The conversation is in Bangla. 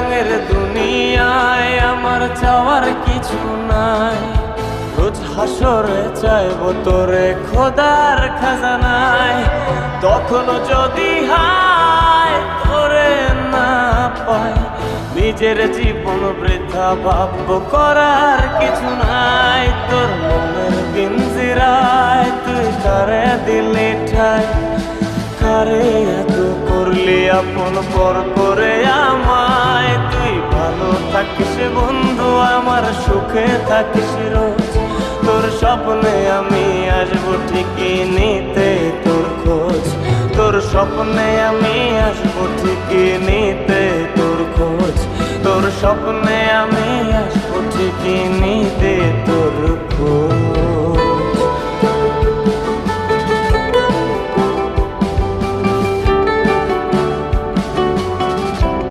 রঙের দুনিয়ায় আমার চাওয়ার কিছু নাই। রোজ হাসরে চাইব তোরে খোদার খাজানায়। তখনও যদি হায় তোরে না পাই নিজের জীবন বৃদ্ধা ভাব্য করার কিছু নাই। তোর মনের পিঞ্জিরায় তুই কারে দিলি ঠাই? কারে এত করলি, আপন পর করে আমায় সুখে থাকিস রোজ। তোর স্বপ্নে আমি আসব ঠিকই নিতে তোর খোঁজ। তোর স্বপ্নে আমি আসব ঠিকই নিতে তোর খোঁজ। তোর স্বপ্নে আমি আসব ঠিকই নিতে তোর